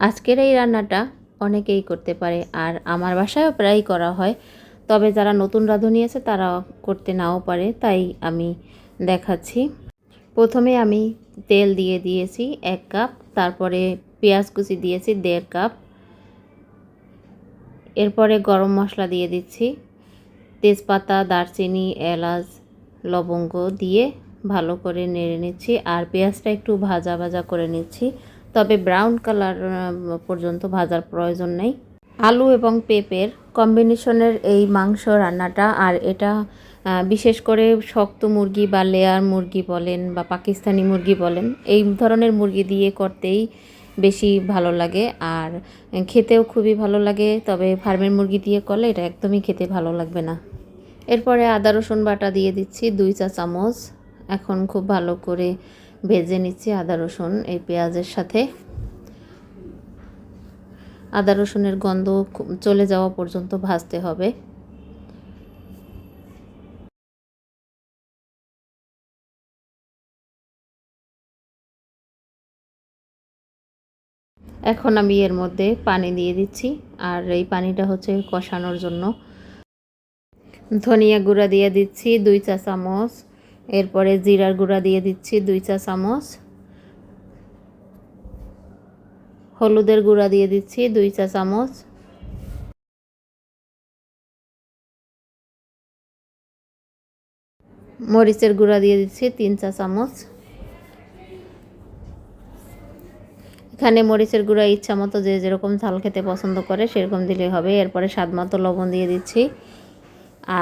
আজকের এই রান্নাটা অনেকেই করতে পারে আর আমার বাসায়ও প্রায় করা হয়। তবে যারা নতুন রাঁধুনি আছে, তারা করতে নাও পারে। তাই আমি দেখাচ্ছি। প্রথমে আমি তেল দিয়ে দিয়েছি এক কাপ, তারপরে পেঁয়াজ কুচি দিয়েছি দেড় কাপ। এরপরে গরম মশলা দিয়ে দিচ্ছি। তেজপাতা, দারচিনি, এলাচ, লবঙ্গ দিয়ে ভালো করে নেড়ে নিচ্ছি আর পেঁয়াজটা একটু ভাজা ভাজা করে নিচ্ছি। তবে ব্রাউন কালার পর্যন্ত ভাজার প্রয়োজন নেই। আলু এবং পেঁপের কম্বিনেশনের এই মাংস রান্নাটা আর এটা বিশেষ করে শক্ত মুরগি বা লেয়ার মুরগি বলেন বা পাকিস্তানি মুরগি বলেন, এই ধরনের মুরগি দিয়ে করতেই বেশি ভালো লাগে। আর খেতেও খুবই ভালো লাগে, তবে ফার্মের মুরগি দিয়ে করলে এটা একদমই খেতে ভালো লাগবে না। এরপরে আদা রসুন বাটা দিয়ে দিচ্ছি, দুই চা চামচ। এখন খুব ভালো করে ভেজে নিচ্ছি আদা রসুন, এই পেঁয়াজের সাথে। আদা রসুনের গন্ধ চলে যাওয়া পর্যন্ত ভাজতে হবে। এখন আমি এর মধ্যে পানি দিয়ে দিচ্ছি, আর এই পানিটা হচ্ছে কষানোর জন্য। ধনিয়া গুঁড়া দিয়ে দিচ্ছি, দুই চা চামচ এরপরে জিরার গুঁড়া দিয়ে দিচ্ছি দুই চা চামচ। হলুদের গুঁড়া দিয়ে দিচ্ছি দুই চা চামচ। মরিচের গুঁড়া দিয়ে দিচ্ছি তিন চা চামচ। এখানে মরিচের গুঁড়া ইচ্ছা মতো যে যেরকম ঝাল খেতে পছন্দ করে সেরকম দিলে হবে। এরপরে স্বাদ মতো লবণ দিয়ে দিচ্ছি।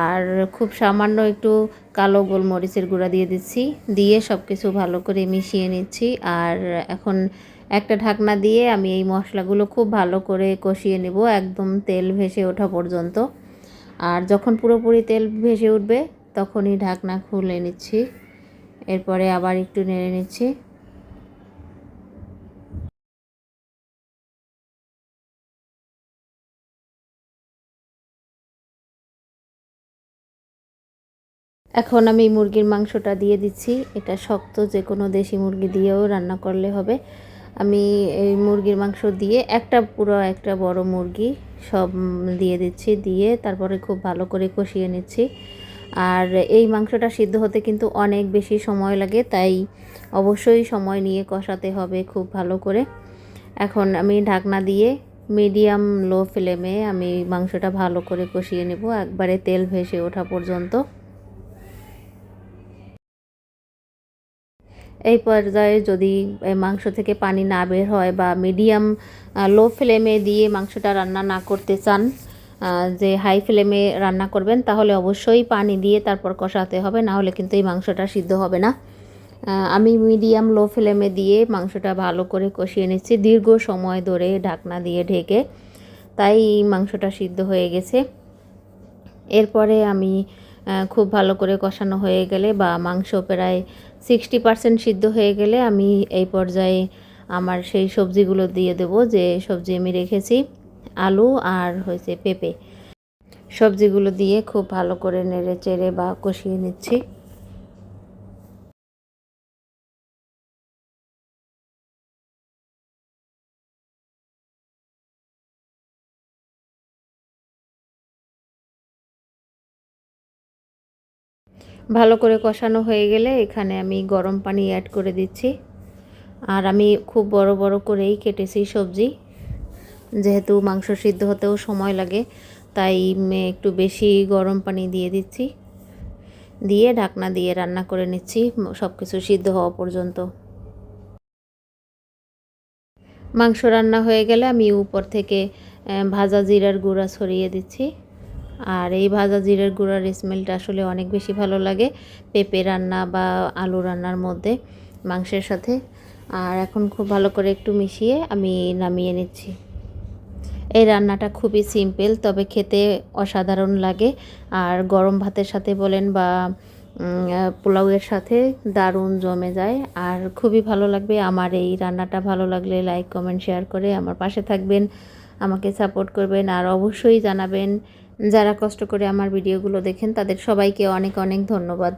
আর খুব সামান্য একটু কালো গোলমরিচের গুঁড়া দিয়ে দিচ্ছি, দিয়ে সব কিছু ভালো করে মিশিয়ে নিচ্ছি। আর এখন একটা ঢাকনা দিয়ে আমি এই মশলাগুলো খুব ভালো করে কষিয়ে নেব, একদম তেল ভেসে ওঠা পর্যন্ত। আর যখন পুরোপুরি তেল ভেসে উঠবে, তখনই ঢাকনা খুলে নিচ্ছি। এরপরে আবার একটু নেড়ে নিচ্ছি। এখন আমি মুরগির মাংসটা দিয়ে দিচ্ছি। এটা শক্ত যে কোনো দেশি মুরগি দিয়েও রান্না করলে হবে। আমি এই মুরগির মাংস দিয়ে একটা পুরো একটা বড় মুরগি সব দিয়ে দিচ্ছি, দিয়ে তারপরে খুব ভালো করে কষিয়ে নিচ্ছি। আর এই মাংসটা সিদ্ধ হতে কিন্তু অনেক বেশি সময় লাগে, তাই অবশ্যই সময় নিয়ে কষাতে হবে খুব ভালো করে। এখন আমি ঢাকনা দিয়ে মিডিয়াম লো ফ্লেমে আমি মাংসটা ভালো করে কষিয়ে নেব। একবারে তেল ভেসে ওঠা পর্যন্ত। এই পর্যায়ে যদি মাংস থেকে পানি না বের হয় বা মিডিয়াম লো ফ্লেমে দিয়ে মাংসটা রান্না না করতে চান যে হাই ফ্লেমে রান্না করবেন, তাহলে অবশ্যই পানি দিয়ে তারপর কষাতে হবে, না হলে কিন্তু এই মাংসটা সিদ্ধ হবে না। আমি মিডিয়াম লো ফ্লেমে দিয়ে মাংসটা ভালো করে কষিয়ে নিচ্ছি, দীর্ঘ সময় ধরে ঢাকনা দিয়ে ঢেকে। তাই মাংসটা সিদ্ধ হয়ে গেছে। এরপরে আমি খুব ভালো করে কষানো হয়ে গেলে বা মাংস প্রায় সিক্সটি পার্সেন্ট সিদ্ধ হয়ে গেলে আমি এই পর্যায়ে আমার সেই সবজিগুলো দিয়ে দেব, যে সবজি আমি রেখেছি, আলু আর হয়েছে পেঁপে। সবজিগুলো দিয়ে খুব ভালো করে নেড়ে চেড়ে বা কষিয়ে নিচ্ছি। ভালো করে কষানো হয়ে গেলে এখানে আমি গরম পানি অ্যাড করে দিচ্ছি। আর আমি খুব বড় বড় করেই কেটেছি সবজি। যেহেতু মাংস সিদ্ধ হতেও সময় লাগে, তাই একটু বেশি গরম পানি দিয়ে দিচ্ছি। দিয়ে ঢাকনা দিয়ে রান্না করে নিচ্ছি সব কিছু সিদ্ধ হওয়া পর্যন্ত। মাংস রান্না হয়ে গেলে আমি উপর থেকে ভাজা জিরার গুঁড়া ছড়িয়ে দিচ্ছি। আর এই ভাজা জিরের গুঁড়ার স্মেলটা আসলে অনেক বেশি ভালো লাগে পেঁপে রান্না বা আলু রান্নার মধ্যে, মাংসের সাথে। আর এখন খুব ভালো করে একটু মিশিয়ে আমি নামিয়ে নিচ্ছি। এই রান্নাটা খুবই সিম্পল, তবে খেতে অসাধারণ লাগে। আর গরম ভাতের সাথে বলেন বা পোলাওয়ের সাথে দারুণ জমে যায়। আর খুবই ভালো লাগবে আমার এই রান্নাটা। ভালো লাগলে লাইক কমেন্ট শেয়ার করে আমার পাশে থাকবেন, আমাকে সাপোর্ট করবেন। আর অবশ্যই জানাবেন যারা কষ্ট করে আমার ভিডিওগুলো দেখেন তাদের সবাইকে অনেক অনেক ধন্যবাদ।